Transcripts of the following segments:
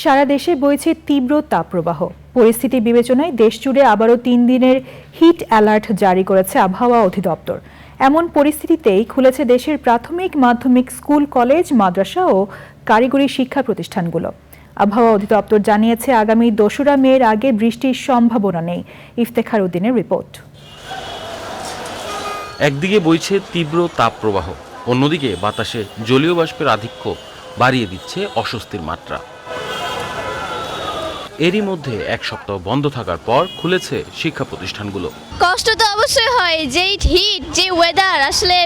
সারা দেশে বইছে তীব্র তাপপ্রবাহ। পরিস্থিতি বিবেচনায় দেশজুড়ে আবারও তিন দিনের হিট অ্যালার্ট জারি করেছে আবহাওয়া অধিদপ্তর। এমন পরিস্থিতিতেই খুলেছে দেশের প্রাথমিক মাধ্যমিক স্কুল, কলেজ, মাদ্রাসা ও কারিগরি শিক্ষা প্রতিষ্ঠানগুলো। আবহাওয়া অধিদপ্তর জানিয়েছে, আগামী দোসরা মের আগে বৃষ্টির সম্ভাবনা নেই। ইফতেখার উদ্দিনের রিপোর্ট। একদিকে বইছে তীব্র তাপপ্রবাহ, অন্যদিকে বাতাসে জলীয় বাষ্পের আধিক্য বাড়িয়ে দিচ্ছে অস্বস্তির মাত্রা। এরই মধ্যে এক সপ্তাহ বন্ধ থাকার পর খুলেছে শিক্ষা প্রতিষ্ঠানগুলো। কষ্ট তো অবশ্যই হয় যেই হিট যে ওয়েদার আসলে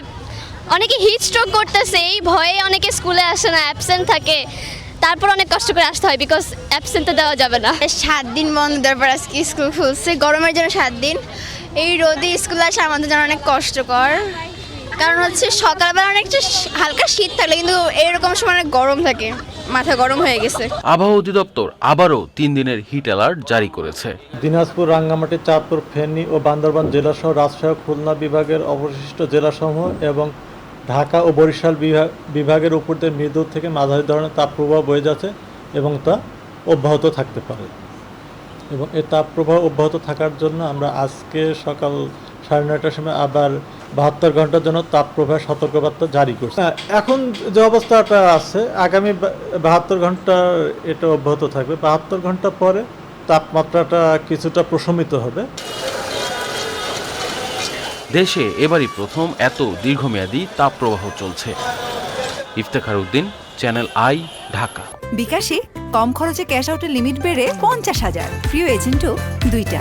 অনেকে হিট স্ট্রোক করতেছে এই ভয়ে অনেকে স্কুলে আসে না অ্যাবসেন্ট থাকে। তারপর অনেক কষ্ট করে আসতে হয় বিকজ অ্যাবসেন্ট তো দেওয়া যাবে না। সাত দিন বন্ধ দেওয়ার পর আজকে স্কুল খুলছে গরমের জন্য সাত দিন। এই রোদে স্কুলে আসা আমাদের জন্য অনেক কষ্টকর। কারণ হচ্ছে সকালবেলা অনেকটা হালকা শীত থাকলে কিন্তু এরকম সময় অনেক গরম থাকে। মাথা গরম হয়ে গেছে। আবহাওয়া অধিদপ্তর আবারও তিন দিনের হিট অ্যালার্ট জারি করেছে। দিনাজপুর রাঙ্গামাটি চাঁদপুর ফেনী ও বান্দরবান জেলাসহ রাজশাহী খুলনা বিভাগের অবশিষ্ট জেলাসমূহ এবং ঢাকা ও বরিশাল বিভাগ বিভাগের উপর দিয়ে মৃদু থেকে মাঝারি ধরনের তাপপ্রবাহ বয়ে যাচ্ছে এবং তা অব্যাহত থাকতে পারে। এবং এই তাপপ্রবাহ অব্যাহত থাকার জন্য আমরা আজকে সকাল সাড়ে নয়টার সময় আবার বাহাত্তর ঘণ্টার জন্য তাপ তাপপ্রবাহ সতর্কবার্তা জারি করছে। এখন যে অবস্থাটা আছে আগামী বাহাত্তর ঘণ্টা এটা অব্যাহত থাকবে। বাহাত্তর ঘণ্টা পরে তাপমাত্রাটা কিছুটা প্রশমিত হবে। দেশে এবারই প্রথম এত দীর্ঘমেয়াদী তাপপ্রবাহ চলছে। Iftekhar Uddin channel I Dhaka. বিকাশে কম খরচে ক্যাশ আউটের লিমিট বেড়ে পঞ্চাশ হাজার। প্রিয় এজেন্টও দুইটা।